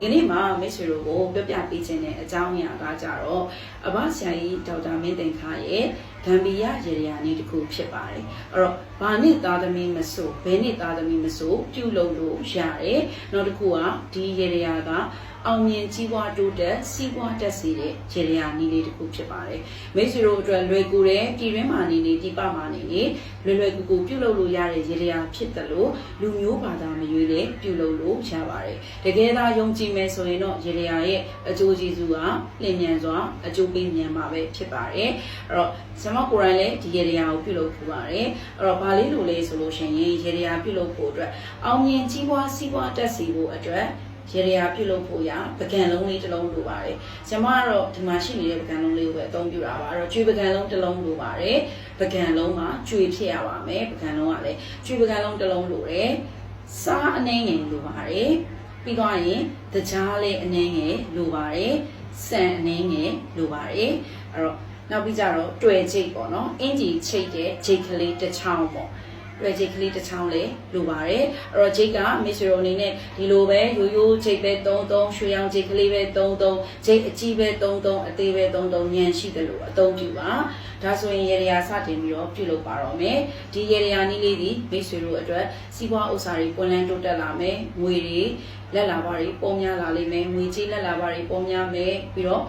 ဒီနေ့မှာမိတ်ဆွေတို့ကိုပြပြပေးခြင်းတဲ့အကြောင်းအရာကကြတော့အဘဆရာကြီးဒေါက်တာမင်းသိန်ခါရဲ့ ဂမ်ဘီယာရေရာနေတစ်ခုဖြစ်ပါတယ်အဲ့တော့ဘာနဲ့သားသမီးမဆိုဘယ်နဲ့သားသမီးမဆိုပြုလုပ်လို့ရတယ်နောက်တစ်ခုကဒီရေရာကအောင်မြင်ကြီးပွားတိုးတက်စီးပွားတက်စေတဲ့ရေရာနီးလေးတစ်ခုဖြစ်ပါတယ်မိတ်ဆွေတို့အတွက်လွယ်ကူတဲ့ပြည်တွင်းမှာနေနေပြည်ပမှာနေနေလွယ်လွယ်ကူကူပြုလုပ်လို့ရတဲ့ရေရာဖြစ်တယ်လို့လူမျိုးဘာသာမရွေးတဲ့ပြုလုပ်လို့ရပါတယ်တကယ်သာယုံကြည်မယ်ဆိုရင်တော့ရေရာရဲ့အကျိုးကျေးဇူးကလျင်မြန်စွာအကျိုးပေးမြန်မှာပဲဖြစ်ပါတယ်အဲ့တော့ကျွန်မကိုယ်တိုင်လည်းဒီရေရာကိုပြုလုပ်ခူပါတယ်အဲ့တော့ဘာလေးလိုလဲဆိုလို့ရှိရင်ရေရာပြုလုပ်ဖို့အတွက်အောင်မြင်ကြီးပွားစီးပွားတက်စီဖို့အတွက်ရေရာပြုလုပ်ဖို့ရပကံလုံးလေးတစ်လုံးလိုပါတယ်။ကျွန်မကတော့ဒီမှာရှိနေတဲ့ပကံလုံးလေးကိုပဲအသုံးပြုတာပါ။အဲ့တော့ကျွေးပကံလုံးတစ်လုံးလိုပါတယ်။ပကံလုံးမှာကျွေဖြစ်ရပါမယ်။ပကံလုံးကလည်းကျွေးပကံလုံးတစ်လုံးလိုတယ်။စားအနှင်းငယ်လိုပါတယ်။ပြီးသွားရင်တကြားလေးအနှင်းငယ်လိုပါတယ်။ဆန်အနှင်းငယ်လိုပါတယ်။အဲ့တော့ နောက်ပြီးကြတော့တွေ့ချိတ်ပေါ့နော်။အင်ဂျီချိတ်တဲ့ချိတ်ကလေးတစ်ချောင်းပေါ့။ရွယ်ဂျိတ်ကလေးတစ်ချောင်းလေးလိုပါတယ်အဲ့တော့ဂျိတ်ကမစ်စရိုအနေနဲ့ဒီလိုပဲရိုးရိုးဂျိတ်ပဲ33ရွှေရောင်ဂျိတ်ကလေးပဲ33ဂျိတ်အကြီးပဲ33အသေးပဲ33ညံရှိတယ်လို့အသုံးပြုပါဒါဆိုရင်ရေရာစတင်ပြီးတော့ပြုလုပ်ပါတော့မယ်ဒီရေရာနည်းလေးဒီမစ်စရိုအတွက်စီးပွားဥစ္စာတွေပွင့်လန်းတိုးတက်လာမယ်ငွေတွေလက်လာပါတွေပုံများလာလိမ့်မယ်ငွေကြီးလက်လာပါတွေပုံများမယ်ပြီးတော့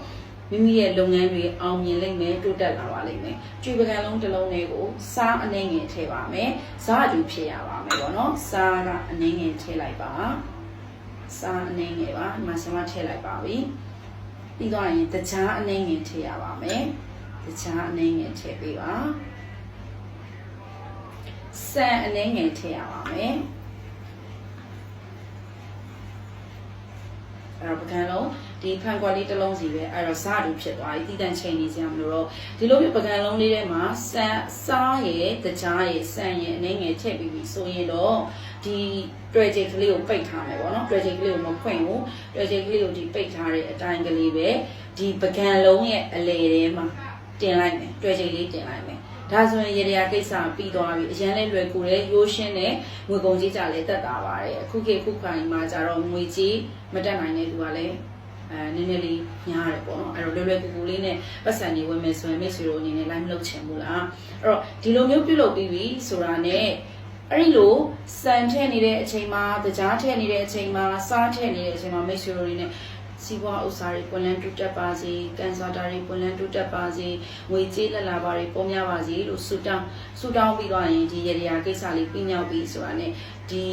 မိမိရဲ့လုပ်ငန်းတွေအောင်မြင်လိမ့်မယ်တိုးတက်လာပါလိမ့်မယ်ကြွေပကံလုံးတစ်လုံးလေးကိုစားအနှင်းငယ်ထည့်ပါမယ်စားအတူဖြစ်ရပါမယ်ပေါ့နော်စားကအနှင်းငယ်ထည့်လိုက်ပါစားအနှင်းငယ်ပါဒီမှာဆင်မထည့်လိုက်ပါပြီပြီးတော့ရင်တခြားအနှင်းငယ်ထည့်ရပါမယ်တခြားအနှင်းငယ်ထည့်ပေးပါဆန်အနှင်းငယ်ထည့်ရပါမယ်အဲ့တော့ပကံလုံး ဒီဖန်ကွက်လေးတစ်လုံးစီပဲအဲ့တော့စားအတူဖြစ်သွားပြီတည်တံ့ချိန်နေစရာမလိုတော့ဒီလိုမျိုးပကံလုံးလေးထဲမှာဆန်စားရဲ့တကြားရဲ့ဆန်ရဲ့အနေငယ်ထည့်ပြီးပြီဆိုရင်တော့ဒီတွေ့ချိတ်ကလေးကိုပိတ်ထားမယ်ပေါ့နော်တွေ့ချိတ်ကလေးကိုမဖွင့်ဘူးတွေ့ချိတ်ကလေးကိုဒီပိတ်ထားတဲ့အတိုင်းကလေးပဲဒီပကံလုံးရဲ့အလေထဲမှာတင်လိုက်မယ်တွေ့ချိတ်လေးတင်လိုက်မယ်ဒါဆိုရင်ရေရာကိစ္စပြီးသွားပြီအရင်လဲလွယ်ကူတယ်ရိုးရှင်းတယ်ငွေကုန်ကြီးကြလဲတက်တာပါတယ်အခုခေတ်ခုခိုင်မှာကြတော့ငွေကြီးမတက်နိုင်တဲ့သူကလည်း အဲနည်းနည်းလေးညားတယ်ပေါ့နော်အဲ့တော့လွယ်လွယ်ကူကူလေးနဲ့ပတ်စံနေဝင်မယ်ဆိုရင်မိတ်ဆွေတို့အနေနဲ့ line မလုပ်ချင်ဘူးလားအဲ့တော့ဒီလိုမျိုးပြုလုပ်ပြီးပြီဆိုတာနဲ့အဲ့ဒီလိုစံထည့်နေတဲ့အချိန်မှာကြားထည့်နေတဲ့အချိန်မှာစားထည့်နေတဲ့အချိန်မှာမိတ်ဆွေတို့အနေနဲ့စီးပွားဥစ္စာတွေပွင့်လန်းတိုးတက်ပါစေကန်ဆာတာတွေပွင့်လန်းတိုးတက်ပါစေငွေကြေးလက်လာပါတွေပေါ်များပါစေလို့ဆုတောင်းဆုတောင်းပြီးသွားရင်ဒီရရကိစ္စလေးပြမြောက်ပြီးဆိုတာနဲ့ဒီ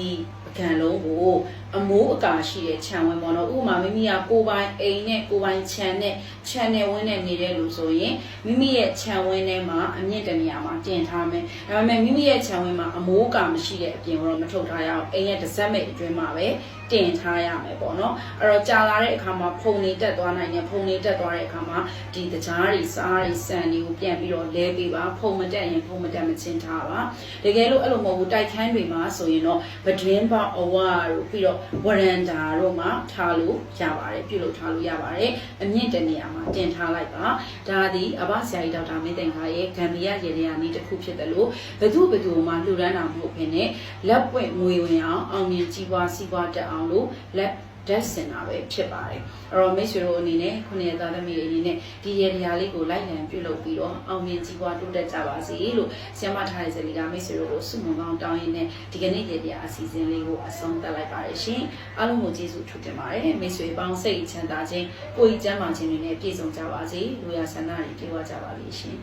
ပကံလုံးကိုအ မိုးအကာရှိတဲ့ခြံဝင်းပေါ့နော်ဥပမာမိမိကကိုယ်ပိုင်အိမ်နဲ့ကိုယ်ပိုင်ခြံနဲ့ခြံနဲ့ဝင်းနဲ့နေတဲ့လူဆိုရင်မိမိရဲ့ခြံဝင်းထဲမှာအမြင့်တနေရာမှာတင်ထားမယ်ဒါပေမဲ့မိမိရဲ့ခြံဝင်းမှာအမိုးအကာမရှိတဲ့အပြင်တော့မထုတ်ထားရအောင်အိမ်ရဲ့တစ်စက်မိတ်အတွင်းမှာပဲတင်ထားရမယ်ပေါ့နော်အဲ့တော့ကြာလာတဲ့အခါမှာဖုန်နေတက်သွားနိုင်တယ်ဖုန်နေတက်သွားတဲ့အခါမှာဒီတကြားတွေစားတွေစံတွေကိုပြန်ပြီးတော့လဲပေးပါဖုန်မတက်ရင်ဖုန်မတက်မချင်းထားပါတကယ်လို့အဲ့လိုမဟုတ်ဘူးတိုက်ခန်းတွေမှာဆိုရင်တော့ပဒင်းပေါအဝါတို့ပြီးတော့ဝရန်ဒါတို့မှာထားလို့ရပါတယ်ပြုလုပ်ထားလို့ရပါတယ်အမြင့်တနေရာမှာတင်ထားလိုက်ပါဒါသည်အဘဆရာကြီးဒေါက်တာမင်းသိန်ခါရဲ့ဂမ်ဘီယာရေလျာနီးတစ်ခုဖြစ်တယ်လို့ဘသူဘသူမှလှူဒန်းတာမဟုတ်ဘဲနဲ့လက်ပွင့်ငွေဝင်အောင်အောင်မြင်ကြီးပွားစီးပွားတက်အောင်လို့လက် ဓာတ်စင်တာပဲဖြစ်ပါတယ်အဲ့တော့မိတ်ဆွေတို့အနေနဲ့ခုနှစ်သားသမီးတွေအနေနဲ့ဒီရေဒီယာလေးကိုလိုက်လံပြုလုပ်ပြီးတော့အောင်မြင်ကြီးပွားတိုးတက်ကြပါစေလို့ဆရာမထားတဲ့ဇလီကမိတ်ဆွေတို့ကိုဆုမွန်ကောင်းတောင်းရင်းနဲ့ဒီကနေ့ရေဒီယာအစီအစဉ်လေးကိုအဆုံးသတ်လိုက်ပါတယ်ရှင်အားလုံးကိုကျေးဇူးထူးတင်ပါတယ်မိတ်ဆွေပေါင်းစိတ်ချမ်းသာခြင်းကိုယ်ကြီးကျမ်းမာခြင်းတွေနဲ့ပြည့်စုံကြပါစေလူရဆန္ဒတွေပြေဝကြပါလိမ့်ရှင်